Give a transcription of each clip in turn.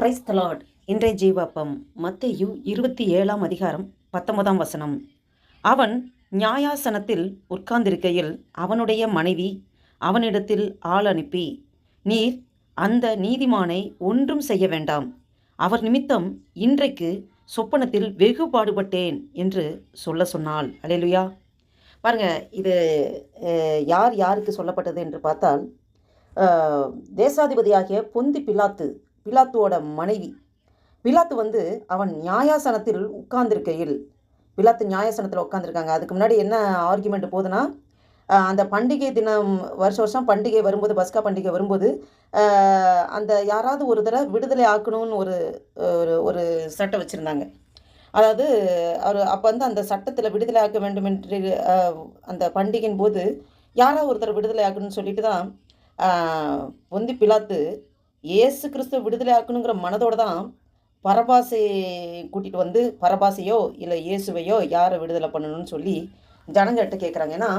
Price தலாட் இன்றைய ஜீவாப்பம் மத்தேயு இருபத்தி ஏழாம் அதிகாரம் பத்தொன்பதாம் வசனம். அவன் நியாயாசனத்தில் உட்கார்ந்திருக்கையில் அவனுடைய மனைவி அவனிடத்தில் ஆள் அனுப்பி நீர் அந்த நீதிமானை ஒன்றும் செய்ய வேண்டாம். அவர் நிமித்தம் இன்றைக்கு சொப்பனத்தில் வெகு பாடுபட்டேன் என்று சொல்ல சொன்னாள். அலையலுயா பாருங்க இது யார் யாருக்கு சொல்லப்பட்டது என்று பார்த்தால் தேசாதிபதியாகிய பொந்தி பிலாத்து பிலாத்துவோட மனைவி. பிலாத்து வந்து அவன் நியாயாசனத்தில் உட்கார்ந்திருக்கையில் பிலாத்து நியாயாசனத்தில் உட்காந்துருக்காங்க அதுக்கு முன்னாடி என்ன ஆர்குமெண்ட் போகுதுன்னா அந்த பண்டிகை தினம் வருஷம் வருஷம் பண்டிகை வரும்போது பஸ்கா பண்டிகை வரும்போது அந்த யாராவது ஒரு தடவை விடுதலை ஆக்கணும்னு ஒரு ஒரு ஒரு சட்டம் வச்சுருந்தாங்க. அதாவது அவர் அப்போ வந்து அந்த சட்டத்தில் விடுதலை ஆக்க வேண்டும் என்று அந்த பண்டிகையின் போது யாராவது ஒருத்தர் விடுதலை ஆக்கணும்னு சொல்லிட்டு தான் பொந்தி பிலாத்து இயேசு கிறிஸ்துவ விடுதலை ஆக்கணுங்கிற மனதோடு தான் பரபாசை கூட்டிகிட்டு வந்து பரபாசையோ இல்லை இயேசுவையோ யாரை விடுதலை பண்ணணும்னு சொல்லி ஜனங்கள்கிட்ட கேட்குறாங்க ஏன்னா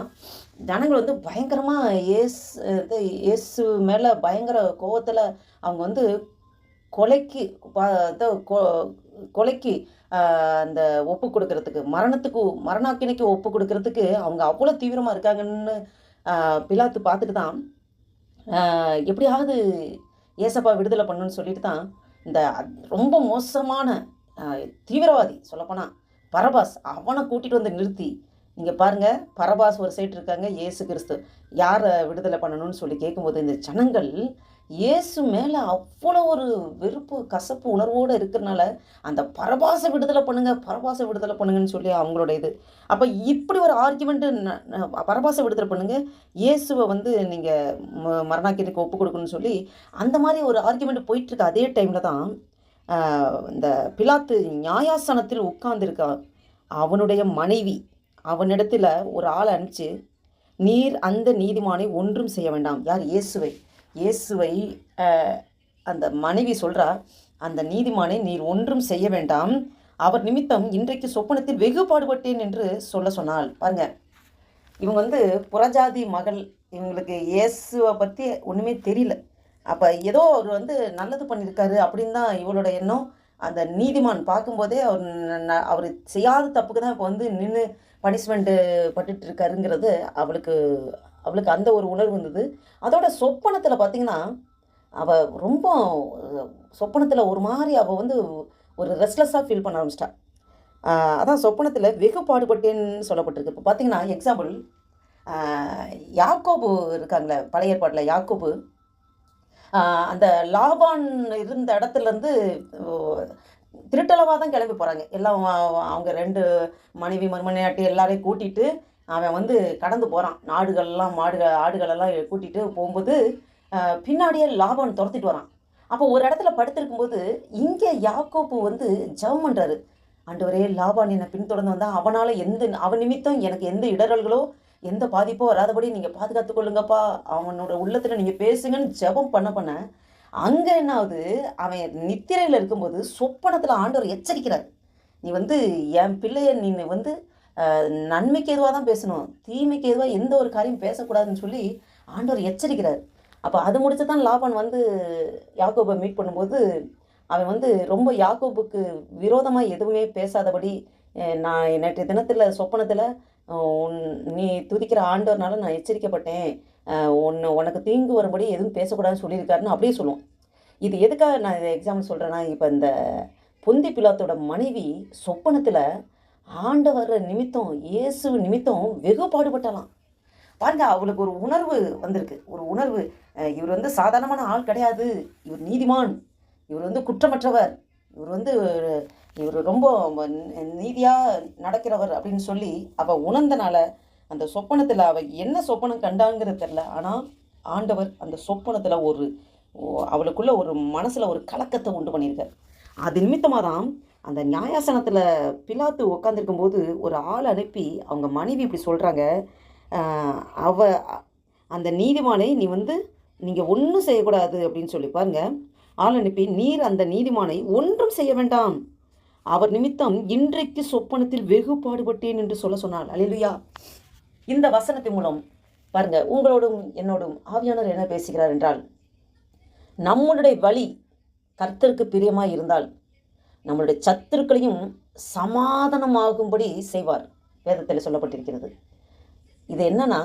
ஜனங்கள் வந்து பயங்கரமாக இயேசு இது இயேசு மேலே பயங்கர கோவத்தில் அவங்க வந்து கொலைக்கு இது கொ- கொலைக்கு அந்த ஒப்பு கொடுக்கறதுக்கு மரணத்துக்கு மரணாக்கினைக்கு ஒப்பு கொடுக்கறதுக்கு அவங்க அவ்வளோ தீவிரமாக இருக்காங்கன்னு பிலாத்து பார்த்துட்டு தான் எப்படியாவது ஏசப்பா விடுதலை பண்ணுன்னு சொல்லிட்டு தான் இந்த ரொம்ப மோசமான தீவிரவாதி சொல்லப்போனால் பரபாஸ். அவனை கூட்டிகிட்டு வந்து நிறுத்தி. நீங்கள் பாருங்கள் பரபாஸ் ஒரு சைடு இருக்காங்க ஏசு கிறிஸ்து. யாரை விடுதலை பண்ணணும்னு சொல்லி கேட்கும்போது இந்த ஜனங்கள் இயேசு மேலே அவ்வளோ ஒரு வெறுப்பு கசப்பு உணர்வோடு இருக்கிறனால அந்த பரபாசை விடுதலை பண்ணுங்க பரபாசை விடுதலை பண்ணுங்கன்னு சொல்லி அவங்களோட இது. அப்போ இப்படி ஒரு ஆர்குமெண்ட்டு பரபாசை விடுதலை பண்ணுங்க. இயேசுவை வந்து நீங்கள் மரணாக்கியத்துக்கு ஒப்பு கொடுக்கணும்னு சொல்லி அந்த மாதிரி ஒரு ஆர்குமெண்ட் போயிட்டுருக்கு அதே டைமில் தான் இந்த பிலாத்து நியாயாசனத்தில் உட்கார்ந்துருக்கான் அவனுடைய மனைவி அவனிடத்தில் ஒரு ஆளை அனுப்பிச்சு நீர் அந்த நீதிமானை ஒன்றும் செய்ய வேண்டாம். யார்? இயேசுவை. இயேசுவை அந்த மனைவி சொல்கிறார் அந்த நீதிமானை நீர் ஒன்றும் செய்ய வேண்டாம். அவர் நிமித்தம் இன்றைக்கு சொப்பனத்தில் வெகு பாடுபட்டேன் என்று சொல்ல சொன்னாள். பாருங்க. இவங்க வந்து புறஜாதி மகள். இவங்களுக்கு இயேசுவை பற்றி ஒன்றுமே தெரியல. அப்போ ஏதோ அவர் வந்து நல்லது பண்ணியிருக்காரு அப்படின்னு தான் இவளோட எண்ணம். அந்த நீதிமான் பார்க்கும்போதே அவர் அவர் செய்யாத தப்புக்கு தான் இப்போ வந்து நின்று பனிஷ்மெண்ட்டு பட்டுட்டு இருக்காருங்கிறது அவளுக்கு அவளுக்கு அந்த ஒரு உணர்வு இருந்தது அதோட சொப்பனத்தில் பார்த்தீங்கன்னா அவள் ரொம்ப சொப்பனத்தில் ஒரு மாதிரி அவள் வந்து ஒரு ரெஸ்ட்லெஸ்ஸாக ஃபீல் பண்ண ஆரம்பிச்சிட்டா. அதான் சொப்பனத்தில் வெகு பாடுபட்டேன்னு சொல்லப்பட்டிருக்கு. இப்போ பார்த்தீங்கன்னா எக்ஸாம்பிள் யாக்கோபு இருக்காங்களே பழைய ஏற்பாட்டில் யாக்கோபு அந்த லாபான் இருந்த இடத்துலேருந்து திருட்டளவாக தான் கிளம்பி போகிறாங்க எல்லாம் அவங்க ரெண்டு மனைவி மருமனையாட்டி எல்லாரையும் கூட்டிட்டு அவன் வந்து கடந்து போகிறான் நாடுகள்லாம் மாடுகள் ஆடுகளெல்லாம் கூட்டிகிட்டு போகும்போது பின்னாடியே லாபான் துரத்திட்டு வரான். அப்போ ஒரு இடத்துல படுத்திருக்கும்போது இங்கே யாக்கோப்பு வந்து ஜவம் பண்ணுறாரு ஆண்டவரே லாபான் என்னை பின்தொடர்ந்து வந்தால் அவனால் எந்த அவன் நிமித்தம் எனக்கு எந்த இடரல்களோ எந்த பாதிப்போ வராதபடி நீங்கள் பாதுகாத்து கொள்ளுங்கப்பா. அவனோட உள்ளத்தில் நீங்கள் பேசுங்கன்னு ஜெபம் பண்ண பண்ண அங்கே என்ன ஆகுது? அவன் நித்திரையில் இருக்கும்போது சொப்பனத்தில் ஆண்டவர் எச்சரிக்கிறார். நீ வந்து என் பிள்ளைய நீ வந்து நன்மைக்கு எதுவாக தான் பேசணும். தீமைக்கு எதுவாக எந்த ஒரு காரியம் பேசக்கூடாதுன்னு சொல்லி ஆண்டவர் எச்சரிக்கிறார். அப்போ அது முடிச்சு தான் லாபன் வந்து யாக்கோபை மீட் பண்ணும்போது அவன் வந்து ரொம்ப யாக்கோபுக்கு விரோதமாக எதுவுமே பேசாதபடி நான் நேற்றைய தினத்தில் சொப்பனத்தில் நீ துதிக்கிற ஆண்டவர்னால நான் எச்சரிக்கப்பட்டேன். உன்னை உனக்கு தீங்கு வரும்படி எதுவும் பேசக்கூடாதுன்னு சொல்லியிருக்காருன்னு அப்படியே சொல்லுவோம் இது எதுக்காக நான் இதை எக்ஸாம்பிள் சொல்கிறேன்னா இப்போ இந்த பொந்தி பிலாத்தோட மனைவி சொப்பனத்தில் ஆண்டவர் நிமித்தம் இயேசு நிமித்தம் வெகு பாடுபட்டலாம் பாருங்க அவளுக்கு ஒரு உணர்வு வந்திருக்கு. ஒரு உணர்வு இவர் வந்து சாதாரணமான ஆள் கிடையாது. இவர் நீதிமான். இவர் வந்து குற்றமற்றவர். இவர் வந்து இவர் ரொம்ப நீதியாக நடக்கிறவர் அப்படின்னு சொல்லி அவள் உணர்ந்தனால அந்த சொப்பனத்தில் அவள் என்ன சொப்பனம் கண்டாங்கிறது தெரில ஆனால் ஆண்டவர் அந்த சொப்பனத்தில் ஒரு அவளுக்குள்ள ஒரு மனசில் ஒரு கலக்கத்தை உண்டு பண்ணியிருக்கார். அது நிமித்தமாக தான் அந்த நியாயாசனத்தில் பிலாத்து உட்காந்துருக்கும் போது ஒரு ஆள் அனுப்பி அவங்க மனைவி இப்படி சொல்கிறாங்க அவ அந்த நீதிமானை நீ வந்து நீங்கள் ஒன்றும் செய்யக்கூடாது அப்படின்னு சொல்லி பாருங்க. ஆள் அனுப்பி நீர் அந்த நீதிமானை ஒன்றும் செய்ய வேண்டாம். அவர் நிமித்தம் இன்றைக்கு சொப்பனத்தில் வெகு பாடுபட்டேன் என்று சொல்ல சொன்னாள் அலிலுயா இந்த வசனத்தின் மூலம் பாருங்க உங்களோடும் என்னோடும் ஆவியானவர் என்ன பேசுகிறார் என்றால் நம்மளுடைய வழி கர்த்தருக்கு பிரியமாக இருந்தால் நம்மளுடைய சத்துருக்களையும் சமாதானமாகும்படி செய்வார் வேதத்தில் சொல்லப்பட்டிருக்கிறது. இது என்னன்னா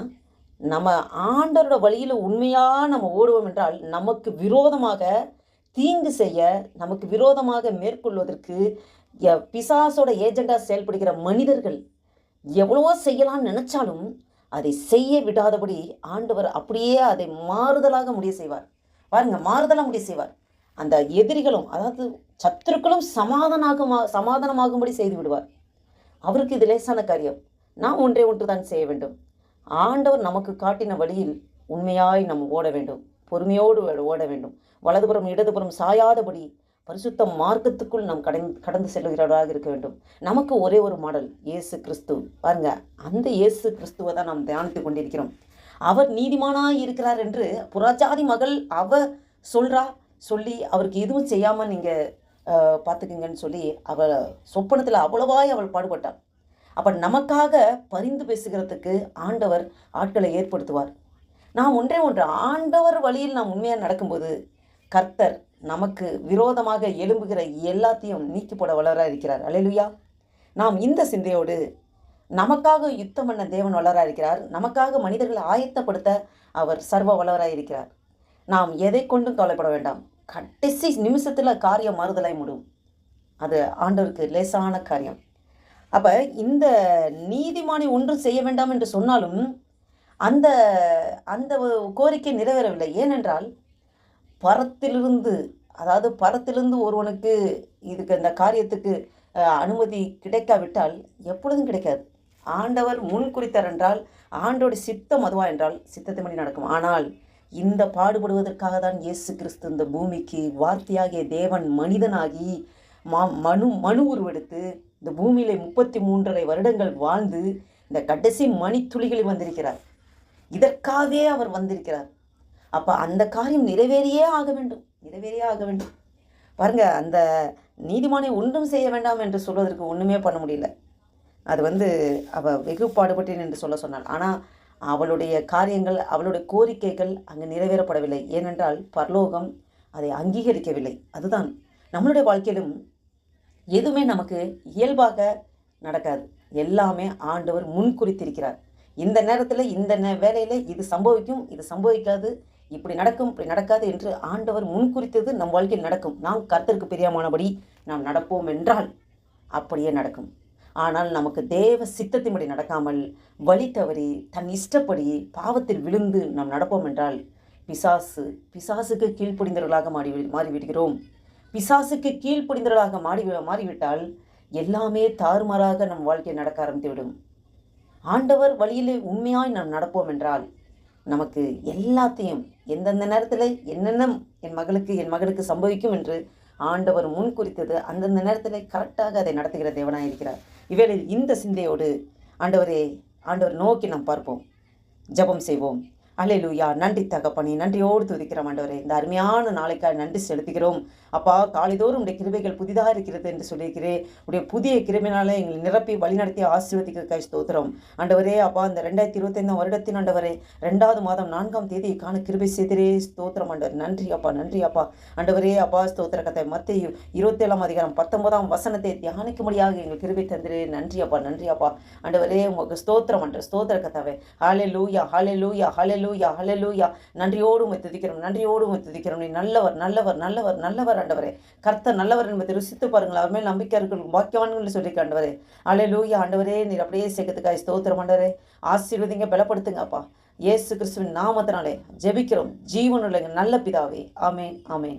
நம்ம ஆண்டவரோட வழியில் உண்மையாக நம்ம ஓடுவோம் என்றால் நமக்கு விரோதமாக தீங்கு செய்ய நமக்கு விரோதமாக மேற்கொள்வதற்கு பிசாசோட ஏஜெண்டாக செயல்படுகிற மனிதர்கள் எவ்வளவோ செய்யலாம்னு நினைச்சாலும் அதை செய்ய விடாதபடி ஆண்டவர் அப்படியே அதை மாறுதலாக முடிய செய்வார். பாருங்க மாறுதலாக முடிய செய்வார். அந்த எதிரிகளும் அதாவது சத்துருக்களும் சமாதானமாக சமாதானமாகும்படி செய்து விடுவார். அவருக்கு இது லேசான காரியம். நாம் ஒன்றே ஒன்று தான் செய்ய வேண்டும். ஆண்டவர் நமக்கு காட்டின வழியில் உண்மையாய் நாம் ஓட வேண்டும். பொறுமையோடு ஓட வேண்டும். வலதுபுறம் இடதுபுறம் சாயாதபடி பரிசுத்த மார்க்கத்துக்குள் நாம் கடந்து கடந்து செல்கிறவராக இருக்க வேண்டும். நமக்கு ஒரே ஒரு மாடல் இயேசு கிறிஸ்து. பாருங்க அந்த இயேசு கிறிஸ்துவை தான் நாம் தியானித்து கொண்டிருக்கிறோம். அவர் நீதிமானாக இருக்கிறார் என்று புறஜாதி மகள் அவ சொல்றா சொல்லி அவருக்கு எதுவும் செய்யாமல் நீங்கள் பார்த்துக்குங்கன்னு சொல்லி அவள் சொப்பனத்தில் அவ்வளவாய் அவள் பாடுபட்டாள் அப்போ நமக்காக பரிந்து பேசுகிறதுக்கு ஆண்டவர் ஆட்களை ஏற்படுத்துவார். நாம் ஒன்றே ஒன்று ஆண்டவர் வழியில் நாம் உண்மையாக நடக்கும்போது கர்த்தர் நமக்கு விரோதமாக எழும்புகிற எல்லாத்தையும் நீக்கி போட வளராக இருக்கிறார். அல்லேலூயா. நாம் இந்த சிந்தையோடு நமக்காக யுத்தம் பண்ண தேவன் வளராக இருக்கிறார். நமக்காக மனிதர்களை ஆயத்தப்படுத்த அவர் சர்வ வளராய் இருக்கிறார். நாம் எதை கொண்டும் கவலைப்பட வேண்டாம். கடைசி நிமிஷத்தில் காரியம் மாறுதலாய் முடியும் அது ஆண்டவருக்கு லேசான காரியம். அப்போ இந்த நீதிமானை ஒன்றும் செய்ய வேண்டாம் என்று சொன்னாலும் அந்த அந்த கோரிக்கை நிறைவேறவில்லை. ஏனென்றால் பரத்திலிருந்து அதாவது பரத்திலிருந்து ஒருவனுக்கு இதுக்கு அந்த காரியத்துக்கு அனுமதி கிடைக்காவிட்டால் எப்பொழுதும் கிடைக்காது. ஆண்டவர் முன் குறித்தார் என்றால் ஆண்டோட சித்தம் அதுவா என்றால் சித்தத்தை மணி நடக்கும். ஆனால் இந்த பாடுபடுவதற்காக தான் இயேசு கிறிஸ்து இந்த பூமிக்கு வார்த்தையாகிய தேவன் மனிதனாகி மா மனு மனு உருவெடுத்து இந்த பூமியில முப்பத்தி மூன்றரை வருடங்கள் வாழ்ந்து இந்த கடைசி மணித்துளிகளில் வந்திருக்கிறார். இதற்காகவே அவர் வந்திருக்கிறார். அப்போ அந்த காரியம் நிறைவேறியே ஆக வேண்டும். நிறைவேறியே ஆக வேண்டும். பாருங்க அந்த நீதிமானை ஒன்றும் செய்ய வேண்டாம் என்று சொல்வதற்கு ஒன்றுமே பண்ண முடியல. அது வந்து அவள் வெகு பாடுபட்டேன் என்று சொல்ல சொன்னாள். ஆனால் அவளுடைய காரியங்கள் அவளுடைய கோரிக்கைகள் அங்கு நிறைவேறப்படவில்லை. ஏனென்றால் பரலோகம் அதை அங்கீகரிக்கவில்லை. அதுதான். நம்மளுடைய வாழ்க்கையிலும் எதுவுமே நமக்கு இயல்பாக நடக்காது. எல்லாமே ஆண்டவர் முன்குறித்திருக்கிறார் இந்த நேரத்தில் இந்த நே வேலையில் இது சம்பவிக்கும் இது சம்பவிக்காது. இப்படி நடக்கும் இப்படி நடக்காது என்று ஆண்டவர் முன் குறித்தது நம் வாழ்க்கையில் நடக்கும். நாம் கர்த்தருக்கு பிரியமானபடி நாம் நடப்போம் என்றால் அப்படியே நடக்கும். ஆனால் நமக்கு தேவ சித்தத்தின்படி நடக்காமல் வழி தவறி தன் இஷ்டப்படி பாவத்தில் விழுந்து நாம் நடப்போம் என்றால் பிசாசு பிசாசுக்கு கீழ்ப்படிந்தவர்களாக மாறி மாறிவிடுகிறோம். பிசாசுக்கு கீழ்ப்படிந்தவர்களாக மாறி மாறிவிட்டால் எல்லாமே தாறுமாறாக நம் வாழ்க்கையை நடக்க ஆரம்பித்துவிடும். ஆண்டவர் வழியிலே உண்மையாய் நாம் நடப்போம் என்றால் நமக்கு எல்லாத்தையும் எந்தெந்த நேரத்தில் என்னென்ன என் மகளுக்கு என் மகளுக்கு சம்பவிக்கும் என்று ஆண்டவர் முன் குறித்தது அந்தந்த நேரத்தில் கரெக்டாக அதை நடத்துகிற தேவனாக இருக்கிறார். இவேளையில் இந்த சிந்தையோடு ஆண்டவரே ஆண்டவர் நோக்கி நாம் பார்ப்போம். ஜெபம் செய்வோம். அல்லேலூயா நன்றி தகப்பனே நன்றியோடு துதிக்கிறோம் ஆண்டவரே இந்த அருமையான நாளைக்காக நன்றி செலுத்துகிறோம். அப்பா காலைதோறும் உடைய கிருபைகள் புதிதாக இருக்கிறது என்று சொல்லியிருக்கிறேன். உடைய புதிய கிருமினால எங்களை நிரப்பி வழிநடத்தி ஆசீர்வதிக்க ஸ்தோத்திரம். ஆண்டவரே அப்பா இந்த ரெண்டாயிரத்தி இருபத்தைந்தாம் வருடத்தின் ஆண்டவரே ரெண்டாவது மாதம் நான்காம் தேதி காண கிருபை செய்திரே ஸ்தோத்திரம் ஆண்டவர். நன்றி அப்பா நன்றி அப்பா. ஆண்டவரே அப்பா ஸ்தோத்திர கதை மத்திய இருபத்தேழாம் அதிகாரம் பத்தொன்பதாம் வசனத்தை தியானிக்கும்படியாக எங்கள் கிருபை தந்திரே நன்றி அப்பா நன்றி அப்பா. ஆண்டவரே உங்களுக்கு ஸ்தோத்திரம் அன்ற ஸ்தோத்திர கதாவே ஹாலே லூயா ஹாலே லூயா ஹாலே ஹலலூயா ஹலலூயா நன்றியோடு உமை துதிக்கிறோம் நன்றியோடு உமை துதிக்கிறோம். நீ நல்லவர் நல்லவர் நல்லவர் நல்லவர் ஆண்டவரே. கர்த்தர் நல்லவர் என்பதை ருசித்து பாருங்கள். அவர் மேல் நம்பிக்கை இருக்கிற பாக்கியவான்கள் சொல்லி ஆண்டவரே. அலலூயா ஆண்டவரே நீர் அப்படியே சேர்க்கறதுக்காக ஸ்தோத்திரம் ஆண்டவரே. ஆசீர்வதிங்க பலப்படுத்துங்கப்பா இயேசு கிறிஸ்துவின் நாமத்தினாலே ஜெபிக்கிறோம். ஜீவனுள்ள நல்ல பிதாவே. ஆமேன் ஆமேன்.